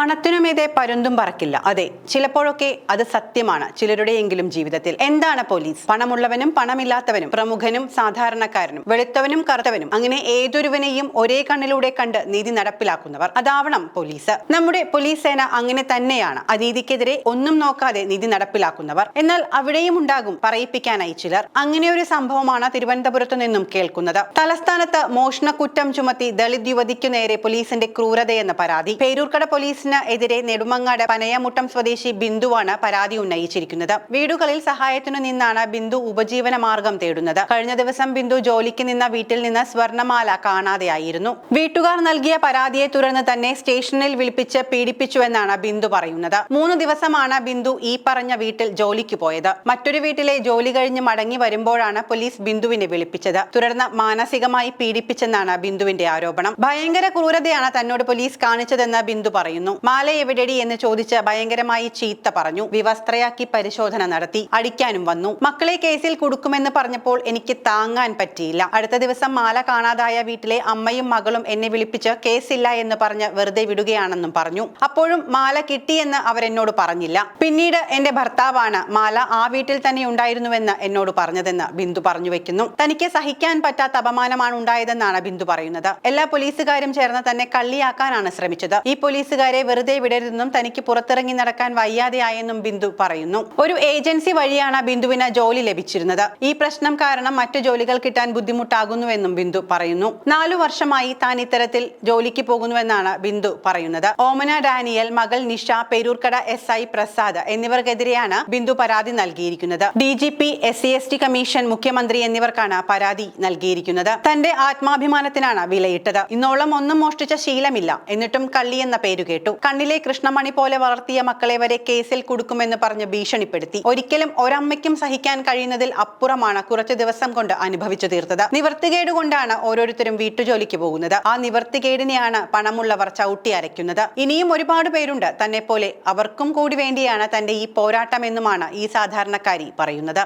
പണത്തിനുമേതെ പരുന്തും പറക്കില്ല. അതെ ചിലപ്പോഴൊക്കെ അത് സത്യമാണ് ചിലരുടെയെങ്കിലും ജീവിതത്തിൽ. എന്താണ് പോലീസ്? പണമുള്ളവനും പണമില്ലാത്തവനും പ്രമുഖനും സാധാരണക്കാരനും വെളുത്തവനും കറുത്തവനും അങ്ങനെ ഏതൊരുവനെയും ഒരേ കണ്ണിലൂടെ കണ്ട് നീതി നടപ്പിലാക്കുന്നവർ അതാവണം പോലീസ്. നമ്മുടെ പോലീസ് സേന അങ്ങനെ തന്നെയാണ്. അനീതിക്കെതിരെ ഒന്നും നോക്കാതെ നീതി നടപ്പിലാക്കുന്നവർ. എന്നാൽ അവിടെയും ഉണ്ടാകും പറയിപ്പിക്കാനായി ചിലർ. അങ്ങനെ ഒരു സംഭവമാണ് തിരുവനന്തപുരത്തു നിന്നും കേൾക്കുന്നത്. തലസ്ഥാനത്ത് മോഷണക്കുറ്റം ചുമത്തി ദളിത് യുവതിക്കു നേരെ പോലീസിന്റെ ക്രൂരതയെന്ന പരാതി. പേരൂർക്കട പോലീസിന് എതിരെ നെടുമങ്ങാട് പനയമുട്ടം സ്വദേശി ബിന്ദുവാണ് പരാതി ഉന്നയിച്ചിരിക്കുന്നത്. വീടുകളിൽ സഹായത്തിനു നിന്നാണ് ബിന്ദു ഉപജീവന മാർഗം തേടുന്നത്. കഴിഞ്ഞ ദിവസം ബിന്ദു ജോലിക്ക് നിന്ന വീട്ടിൽ നിന്ന് സ്വർണമാല കാണാതെയായിരുന്നു. വീട്ടുകാർ നൽകിയ പരാതിയെ തുടർന്ന് തന്നെ സ്റ്റേഷനിൽ വിളിപ്പിച്ച് പീഡിപ്പിച്ചുവെന്നാണ് ബിന്ദു പറയുന്നത്. മൂന്ന് ദിവസമാണ് ബിന്ദു ഈ പറഞ്ഞ വീട്ടിൽ ജോലിക്ക് പോയത്. മറ്റൊരു വീട്ടിലെ ജോലി കഴിഞ്ഞ് മടങ്ങി വരുമ്പോഴാണ് പോലീസ് ബിന്ദുവിനെ വിളിപ്പിച്ചത്. തുടർന്ന് മാനസികമായി പീഡിപ്പിച്ചെന്നാണ് ബിന്ദുവിന്റെ ആരോപണം. ഭയങ്കര ക്രൂരതയാണ് തന്നോട് പോലീസ് കാണിച്ചതെന്ന് ബിന്ദു പറയുന്നു. മാല എവിടെടി എന്ന് ചോദിച്ച് ഭയങ്കരമായി ചീത്ത പറഞ്ഞു. വിവസ്ത്രയാക്കി പരിശോധന നടത്തി. അടിക്കാനും വന്നു. മക്കളെ കേസിൽ കൊടുക്കുമെന്ന് പറഞ്ഞപ്പോൾ എനിക്ക് താങ്ങാൻ പറ്റിയില്ല. അടുത്ത ദിവസം മാല കാണാതായ വീട്ടിലെ അമ്മയും മകളും എന്നെ വിളിപ്പിച്ച് കേസില്ല എന്ന് പറഞ്ഞ് വെറുതെ വിടുകയാണെന്നും പറഞ്ഞു. അപ്പോഴും മാല കിട്ടിയെന്ന് അവരെന്നോട് പറഞ്ഞില്ല. പിന്നീട് എന്റെ ഭർത്താവാണ് മാല ആ വീട്ടിൽ തന്നെ ഉണ്ടായിരുന്നുവെന്ന് എന്നോട് പറഞ്ഞതെന്ന് ബിന്ദു പറഞ്ഞു വെക്കുന്നു. തനിക്ക് സഹിക്കാൻ പറ്റാത്ത അപമാനമാണ് ഉണ്ടായതെന്നാണ് ബിന്ദു പറയുന്നത്. എല്ലാ പോലീസുകാരും ചേർന്ന് തന്നെ കള്ളിയാക്കാനാണ് ശ്രമിച്ചത്. ഈ പോലീസുകാരെ വെറുതെ വിടരുതെന്നും തനിക്ക് പുറത്തിറങ്ങി നടക്കാൻ വയ്യാതെയായെന്നും ബിന്ദു പറയുന്നു. ഒരു ഏജൻസി വഴിയാണ് ബിന്ദുവിന് ജോലി ലഭിച്ചിരുന്നത്. ഈ പ്രശ്നം കാരണം മറ്റു ജോലികൾ കിട്ടാൻ ബുദ്ധിമുട്ടാകുന്നുവെന്നും ബിന്ദു പറയുന്നു. നാലു വർഷമായി താൻ ഇത്തരത്തിൽ ജോലിക്ക് പോകുന്നുവെന്നാണ് ബിന്ദു പറയുന്നത്. ഓമന ഡാനിയൽ മകൾ നിഷ പേരൂർക്കട എസ് ഐ പ്രസാദ് എന്നിവർക്കെതിരെയാണ് ബിന്ദു പരാതി നൽകിയിരിക്കുന്നത്. D G P S C S T commission മുഖ്യമന്ത്രി എന്നിവർക്കാണ് പരാതി നൽകിയിരിക്കുന്നത്. തന്റെ ആത്മാഭിമാനത്തിനാണ് വിലയിട്ടത്. ഇന്നോളം ഒന്നും മോഷ്ടിച്ച ശീലമില്ല. എന്നിട്ടും കള്ളി എന്ന പേരു കേട്ടു. കണ്ണിലെ കൃഷ്ണമണി പോലെ വളർത്തിയ മക്കളെ വരെ കേസിൽ കൊടുക്കുമെന്ന് പറഞ്ഞ് ഭീഷണിപ്പെടുത്തി. ഒരിക്കലും ഒരമ്മയ്ക്കും സഹിക്കാൻ കഴിയുന്നതിൽ അപ്പുറമാണ് കുറച്ചു ദിവസം കൊണ്ട് അനുഭവിച്ചു തീർത്തത്. നിവർത്തികേട് കൊണ്ടാണ് ഓരോരുത്തരും വീട്ടുജോലിക്ക് പോകുന്നത്. ആ നിവർത്തികേടിനെയാണ് പണമുള്ളവർ ചവിട്ടി അരയ്ക്കുന്നത്. ഇനിയും ഒരുപാട് പേരുണ്ട് തന്നെ പോലെ അവർക്കും കൂടി വേണ്ടിയാണ് തന്റെ ഈ പോരാട്ടമെന്നുമാണ് ഈ സാധാരണക്കാരി പറയുന്നത്.